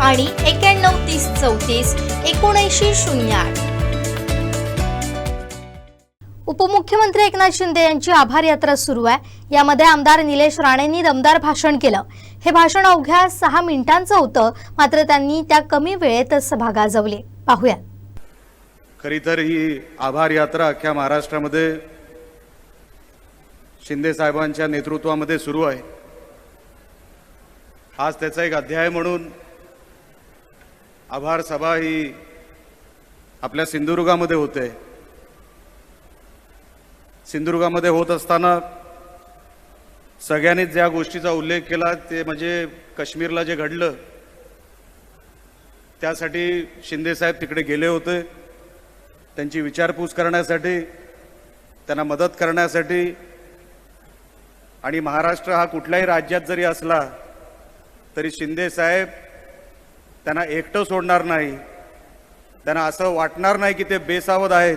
आणि एक्याण्णव तीस चौतीस एकोणऐंशी शून्य आठ. उपमुख्यमंत्री एकनाथ शिंदे यांची आभार यात्रा सुरू आहे. यामध्ये आमदार निलेश राणेंनी दमदार भाषण केलं. हे भाषण अवघ्या सहा मिनिटांचं होतं मात्र त्यांनी त्या कमी वेळेत सभा गाजवली. पाहूया खरी तर ही आभार यात्रा अख्ख्या महाराष्ट्रामध्ये शिंदे साहेबांच्या नेतृत्वामध्ये सुरू आहे. आज त्याचा एक अध्याय म्हणून आभार सभा ही आपल्या सिंधुदुर्गामध्ये होते. सिंधुदुर्गामध्ये होत असताना सगळ्यांनीच ज्या गोष्टीचा उल्लेख केला ते म्हणजे काश्मीरला जे घडलं त्यासाठी शिंदे साहेब तिकडे गेले होते. त्यांची विचारपूस करण्यासाठी त्यांना मदत करण्यासाठी आणि महाराष्ट्र हा कुठल्याही राज्यात जरी असला तरी शिंदे साहेब त्यांना एकटं सोडणार नाही. त्यांना असं वाटणार नाही की ते बेसावध आहेत.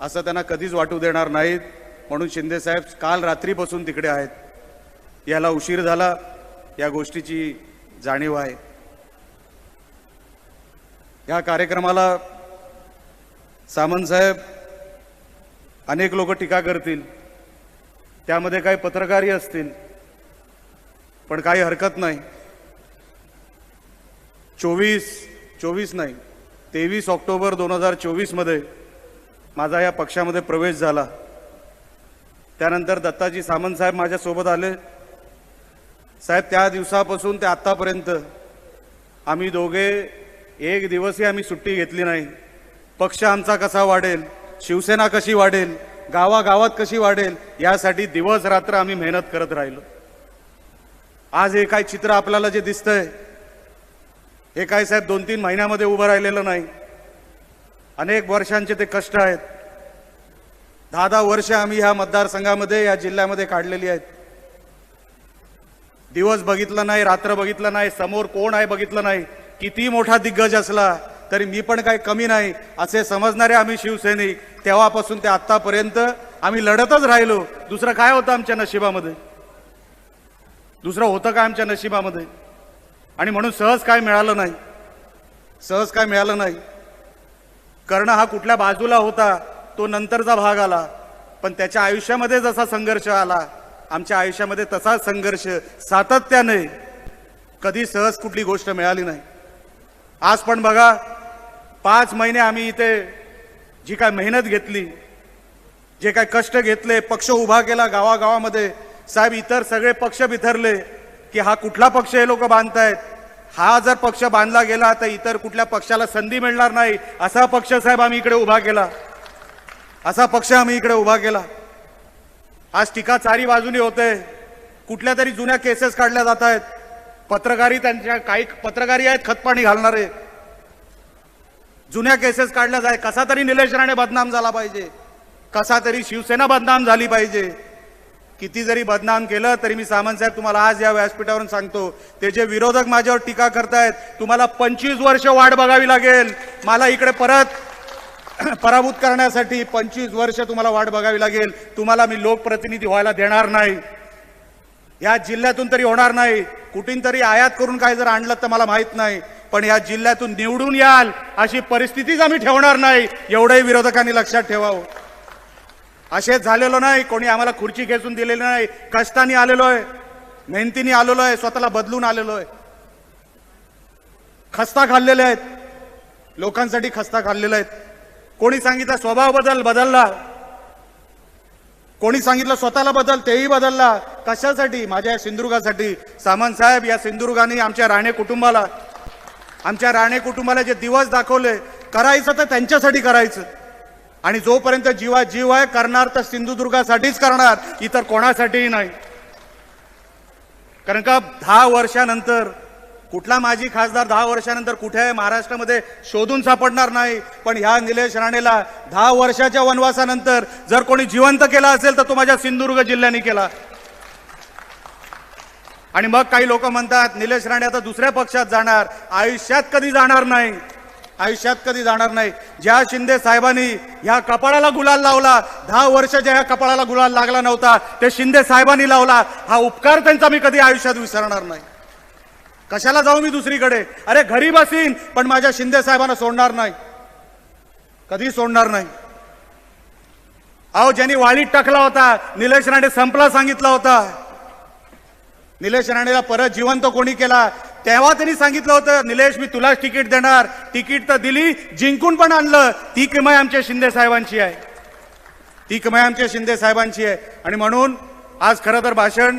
असं त्यांना कधीच वाटू देणार नाहीत. म्हणून शिंदे साहेब काल रात्रीपासून तिकडे आहेत. याला उशीर झाला. या गोष्टीची जाणीव आहे. या कार्यक्रमाला सामंत साहेब अनेक लोक टीका करतील. त्यामध्ये काही पत्रकारही असतील. पण काही हरकत नाही. चोवीस चोवीस नाही तेवीस ऑक्टोबर दोन हजार चोवीसमध्ये माझा या पक्षामध्ये प्रवेश झाला. त्यानंतर दत्ताजी सामंत साहेब माझ्यासोबत आले. साहेब त्या दिवसापासून ते आत्तापर्यंत आम्ही दोघे एक दिवसही आम्ही सुट्टी घेतली नाही. पक्ष आमचा कसा वाढेल शिवसेना कशी वाढेल गावागावात कशी वाढेल यासाठी दिवस रात्र आम्ही मेहनत करत राहिलो. आज हे काय चित्र आपल्याला जे दिसतंय हे काय साहेब दोन तीन महिन्यामध्ये उभं राहिलेलं नाही. अनेक वर्षांचे ते कष्ट आहेत. दहा दहा वर्ष आम्ही ह्या मतदारसंघामध्ये या जिल्ह्यामध्ये काढलेली आहेत. दिवस बघितलं नाही रात्र बघितलं नाही समोर कोण आहे बघितलं नाही. किती मोठा दिग्गज असला तरी मी पण काही कमी नाही. असे समजणारे आम्ही शिवसैनिक तेव्हापासून ते आत्तापर्यंत आम्ही लढतच राहिलो. दुसरं काय होतं आमच्या नशिबामध्ये? दुसरं होतं काय आमच्या नशिबामध्ये? आणि म्हणून सहज काय मिळालं नाही. सहज काय मिळालं नाही. कर्ण हा कुठल्या बाजूला होता तो नंतरचा भाग आला. पण त्याच्या आयुष्यामध्ये जसा संघर्ष आला आमच्या आयुष्यामध्ये तसा संघर्ष सातत्याने कधी सहज कुठली गोष्ट मिळाली नाही. आज पण बघा पाच महिने आम्ही इथे जी काय मेहनत घेतली जे काय कष्ट घेतले पक्ष उभा केला गावागावामध्ये साहेब इतर सगळे पक्ष बिथरले की हा कुठला पक्ष हे लोक बांधतायत? हा जर पक्ष बांधला गेला तर इतर कुठल्या पक्षाला संधी मिळणार नाही? असा पक्ष साहेब आम्ही इकडे उभा केला. असा पक्ष आम्ही इकडे उभा केला. आज टीका चारी बाजूनी होते. कुठल्या तरी जुन्या केसेस काढल्या जात आहेत पत्रकारी त्यांच्या काही पत्रकारी आहेत खतपाणी घालणारे. जुन्या केसेस काढल्या जाय कसा तरी निलेश राणे बदनाम झाला पाहिजे. कसा तरी शिवसेना बदनाम झाली पाहिजे. किती जरी बदनाम केलं तरी मी सामंतसाहेब तुम्हाला आज या व्यासपीठावरून सांगतो ते जे विरोधक माझ्यावर टीका करतायत तुम्हाला पंचवीस वर्ष वाट बघावी लागेल. मला इकडे परत पराभूत करण्यासाठी पंचवीस वर्ष तुम्हाला वाट बघावी लागेल. तुम्हाला मी लोकप्रतिनिधी व्हायला देणार नाही. या जिल्ह्यातून तरी होणार नाही. कुठून तरी आयात करून काय जर आणलं तर मला माहीत नाही. पण या जिल्ह्यातून निवडून याल अशी परिस्थितीच आम्ही ठेवणार नाही. एवढंही विरोधकांनी लक्षात ठेवावं. असेच झालेलो नाही. कोणी आम्हाला खुर्ची खेचून दिलेली नाही. कष्टाने आलेलो आहे. मेहनतीने आलेलो आहे. स्वतःला बदलून आलेलो आहे. खस्ता खाल्लेले आहेत. लोकांसाठी खस्ता खाल्लेले आहेत. कोणी सांगितलं स्वभाव बदल बदलला. कोणी सांगितलं स्वतःला बदल तेही बदलला. कशासाठी? माझ्या या सिंधुदुर्गासाठी. सामंत साहेब या सिंधुदुर्गाने आमच्या राणे कुटुंबाला आमच्या राणे कुटुंबाला जे दिवस दाखवले करायचं तर त्यांच्यासाठी करायचं. आणि जोपर्यंत जीवा जीव आहे करणार तर सिंधुदुर्गासाठीच करणार इतर कोणासाठीही नाही. कारण का दहा वर्षानंतर कुठला माजी खासदार दहा वर्षानंतर कुठे आहे महाराष्ट्रामध्ये शोधून सापडणार नाही. पण ह्या निलेश राणेला दहा वर्षाच्या वनवासानंतर जर कोणी जिवंत केला असेल तर तो माझ्या सिंधुदुर्ग जिल्ह्याने केला. आणि मग काही लोक म्हणतात निलेश राणे आता दुसऱ्या पक्षात जाणार आयुष्यात कधी जाणार नाही. आयुष्यात कधी जाणार नाही. ज्या शिंदे साहेबांनी ह्या कपाळाला गुलाल लावला दहा वर्षाच्या ह्या कपाळाला गुलाल लागला नव्हता ते शिंदे साहेबांनी लावला हा उपकार त्यांचा मी कधी आयुष्यात विसरणार नाही. कशाला जाऊ मी दुसरीकडे? अरे घरी बसीन पण माझ्या शिंदे साहेबांना सोडणार नाही. कधी सोडणार नाही. अहो ज्यांनी वाळीत टाकला होता निलेश राणे संपला सांगितला होता. निलेश राणेला परत जिवंत कोणी केला? तेव्हा त्यांनी सांगितलं होतं निलेश मी तुलाच तिकीट देणार. तिकीट तर दिली जिंकून पण आणलं. ती किमय आमच्या शिंदे साहेबांची आहे. ती किमय आमच्या शिंदे साहेबांची आहे. आणि म्हणून आज खरं तर भाषण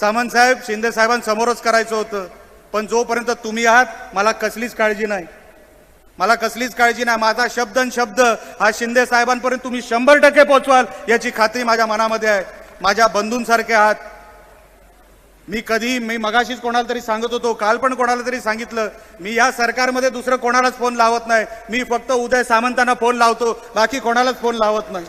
सामंत साहेब शिंदे साहेबांसमोरच करायचं होतं. पण जोपर्यंत तुम्ही आहात मला कसलीच काळजी नाही. मला कसलीच काळजी नाही. माझा शब्द आणि शब्द हा शिंदे साहेबांपर्यंत तुम्ही शंभर टक्के पोहोचवाल याची खात्री माझ्या मनामध्ये आहे. माझ्या बंधूंसारखे आहात. मी कधी मी मगाशीच कोणाला तरी सांगत होतो काल पण कोणाला तरी सांगितलं मी या सरकारमध्ये दुसरं कोणालाच फोन लावत नाही. मी फक्त उदय सामंतांना फोन लावतो बाकी कोणालाच फोन लावत नाही.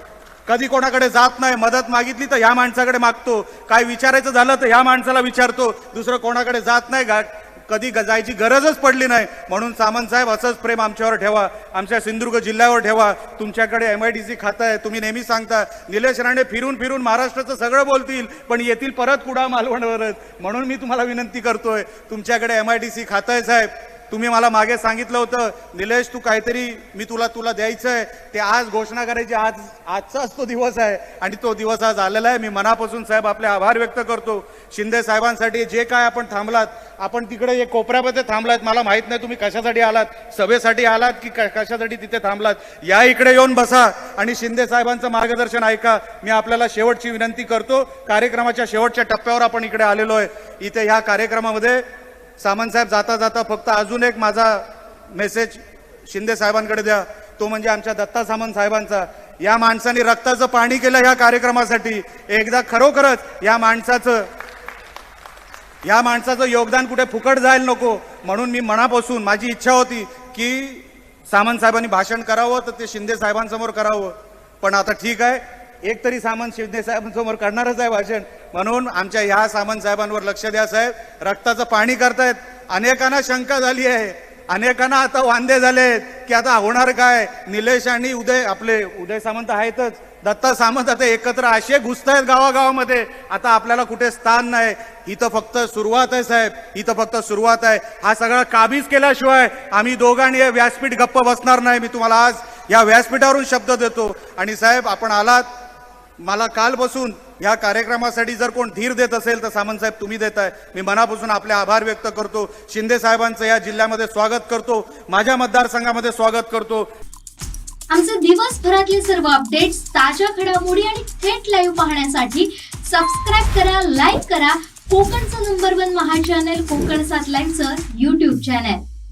कधी कोणाकडे जात नाही मदत मागितली तर ह्या माणसाकडे मागतो. काय विचारायचं झालं तर ह्या माणसाला विचारतो. दुसरं कोणाकडे जात नाही गा कधी ग- जायची गरजच पडली नाही. म्हणून सामंत साहेब असंच प्रेम आमच्यावर ठेवा. आमच्या सिंधुदुर्ग जिल्ह्यावर ठेवा. तुमच्याकडे एम आय डी सी खातं आहे. तुम्ही नेहमी सांगता निलेश राणे फिरून फिरून महाराष्ट्राचं सगळं बोलतील पण येतील परत कुडा मालवणवरच म्हणून मी तुम्हाला विनंती करतोय तुमच्याकडे एम आय डी सी खातं आहे साहेब. तुम्ही मला मागे सांगितलं होतं निलेश तू काहीतरी मी तुला तुला द्यायचं आहे ते आज घोषणा करायची आज आजचाच तो दिवस आहे आणि तो दिवस आज आलेला आहे. मी मनापासून साहेब आपले आभार व्यक्त करतो. शिंदे साहेबांसाठी जे काय आपण थांबलात आपण तिकडे एक कोपऱ्यामध्ये थांबलात. मला माहीत नाही तुम्ही कशासाठी आलात सभेसाठी आलात की क- कशासाठी तिथे थांबलात. या इकडे येऊन बसा आणि शिंदे साहेबांचं मार्गदर्शन ऐका. मी आपल्याला शेवटची विनंती करतो. कार्यक्रमाच्या शेवटच्या टप्प्यावर आपण इकडे आलेलो आहे. इथे ह्या कार्यक्रमामध्ये सामंतसाहेब जाता जाता फक्त अजून एक माझा मेसेज शिंदे साहेबांकडे द्या. तो म्हणजे आमच्या दत्ता सामंत साहेबांचा. या माणसाने रक्ताचं पाणी केलं या कार्यक्रमासाठी. एकदा खरोखरच या माणसाचं या माणसाचं योगदान कुठे फुकट जायला नको म्हणून मी मनापासून माझी इच्छा होती की सामंत साहेबांनी भाषण करावं तर ते शिंदे साहेबांसमोर करावं. पण आता ठीक आहे. एक तरी सामंत शिंदे साहेबांसमोर करणारच आहे भाषण. म्हणून आमच्या ह्या सामंत साहेबांवर लक्ष द्या साहेब. रक्ताचं पाणी करतायत. अनेकांना शंका झाली आहे. अनेकांना आता वांदे झालेत की आता होणार काय? निलेश आणि उदय आपले उदय सामंत आहेतच. दत्ता सामंत आता एकत्र असे घुसत आहेत गावागावामध्ये. आता आपल्याला कुठे स्थान नाही. इथं फक्त सुरुवात आहे साहेब. इथं फक्त सुरुवात आहे. हा सगळा काबीज केल्याशिवाय आम्ही दोघांनी व्यासपीठ गप्प बसणार नाही. मी तुम्हाला आज या व्यासपीठावरून शब्द देतो. आणि साहेब आपण आलात. मला कालपासून या कार्यक्रमासाठी जर कोण धीर देत असेल तर सामंतसाहेब साहेब तुम्ही आहे मी मनापासून आपले आभार व्यक्त करतो. शिंदे साहेबांचं या जिल्ह्यामध्ये स्वागत करतो. माझ्या मतदारसंघामध्ये स्वागत करतो. आमचे दिवसभरातले सर्व अपडेट्स ताज्या घडामोडी आणि थेट लाईव्ह पाहण्यासाठी सबस्क्राईब करा लाईक करा. कोकणचं नंबर वन महा चॅनल कोकण सात लाईव्हचं युट्यूब चॅनल